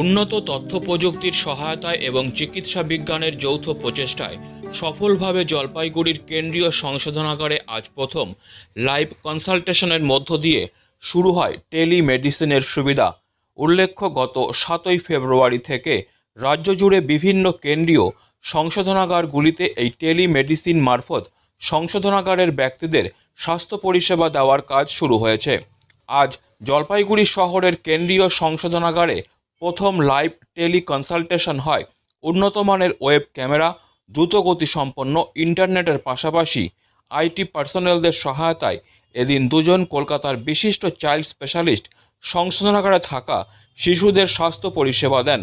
উন্নত তথ্য প্রযুক্তির সহায়তায় এবং চিকিৎসা বিজ্ঞানের যৌথ প্রচেষ্টায় সফলভাবে জলপাইগুড়ির কেন্দ্রীয় সংশোধনাগারে আজ প্রথম লাইভ কনসালটেশনের মধ্য দিয়ে শুরু হয় টেলিমেডিসিনের সুবিধা। উল্লেখ্য, গত সাতই ফেব্রুয়ারি থেকে রাজ্য জুড়ে বিভিন্ন কেন্দ্রীয় সংশোধনাগারগুলিতে এই টেলিমেডিসিন মারফত সংশোধনাগারের ব্যক্তিদের স্বাস্থ্য পরিষেবা দেওয়ার কাজ শুরু হয়েছে। আজ জলপাইগুড়ি শহরের কেন্দ্রীয় সংশোধনাগারে প্রথম লাইভ টেলি কনসালটেশন হয়। উন্নত মানের ওয়েব ক্যামেরা দ্রুতগতি সম্পন্ন ইন্টারনেটের পাশাপাশি আইটি পার্সোনেলদের সহায়তায় এদিন দুজন কলকাতার বিশিষ্ট চাইল্ড স্পেশালিস্ট সংশোধনাগারে থাকা শিশুদের স্বাস্থ্য পরিষেবা দেন।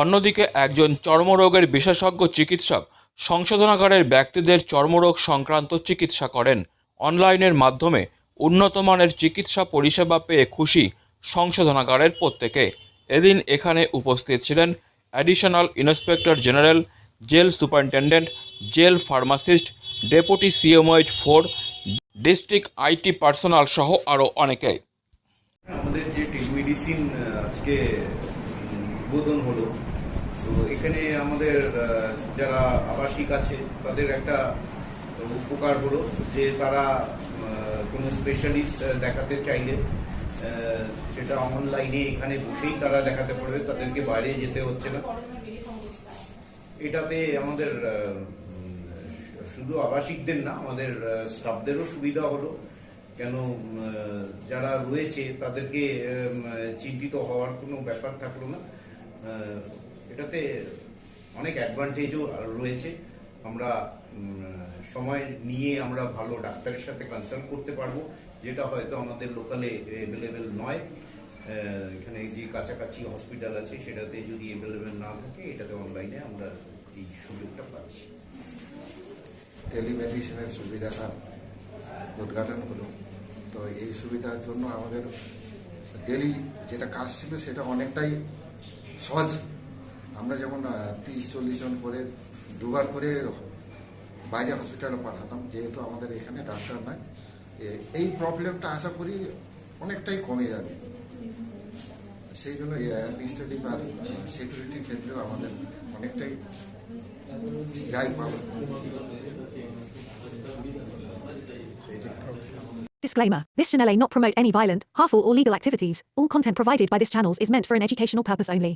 অন্যদিকে একজন চর্মরোগের বিশেষজ্ঞ চিকিৎসক সংশোধনাগারের ব্যক্তিদের চর্মরোগ সংক্রান্ত চিকিৎসা করেন। অনলাইনের মাধ্যমে উন্নত মানের চিকিৎসা পরিষেবা পেয়ে খুশি সংশোধনাগারের প্রত্যেকে। এদিন এখানে উপস্থিত ছিলেন additional inspector general jail superintendent jail pharmacist deputy CMOH four district IT personal সহ আরও অনেকে। আমাদের যে টেলিমেডিসিন আজকে উদ্বোধন হলো, তো এখানে আমাদের যারা আবাসিক আছে, তাদের একটা উপকার হলো যে তারা কোনো স্পেশালিস্ট দেখাতে চাইলে সেটা অনলাইনে এখানে বসেই তারা দেখাতে পারবে, তাদেরকে বাইরে যেতে হচ্ছে না। এটাতে আমাদের শুধু আবাসিকদের না, আমাদের স্টাফদেরও সুবিধা হলো। কেন যারা রয়েছে, তাদেরকে চিন্তিত হওয়ার কোনো ব্যাপার থাকল না। এটাতে অনেক অ্যাডভান্টেজও রয়েছে। আমরা সময় নিয়ে আমরা ভালো ডাক্তারের সাথে কনসাল্ট করতে পারব, যেটা হয়তো আমাদের লোকালে অ্যাভেলেবেল নয়। এখানে যে কাছাকাছি হসপিটাল আছে, সেটাতে যদি অ্যাভেলেবেল না থাকে, এটাতে অনলাইনে আমরা এই সুযোগটা পাচ্ছি। টেলিমেডিসিনের সুবিধাটা উদ্ঘাটন হলো। তো এই সুবিধার জন্য আমাদের ডেলি যেটা কাজ ছিল, সেটা অনেকটাই সহজ। আমরা যেমন তিরিশ, চল্লিশ জন করে দুবার করে বাইরে হসপিটালে পাঠাতাম যেহেতু আমাদের এখানে ডাক্তার নাই এ- এই প্রবলেমটা আশা করি অনেকটাই কমে যাবে সেই জন্য অ্যাডমিনিস্ট্রেটিভ আর সিকিউরিটির ক্ষেত্রেও আমাদের অনেকটাই রেহাই পাবো Disclaimer This channel may not promote any violent, harmful, or legal activities. All content provided by this channel is meant for an educational purpose only.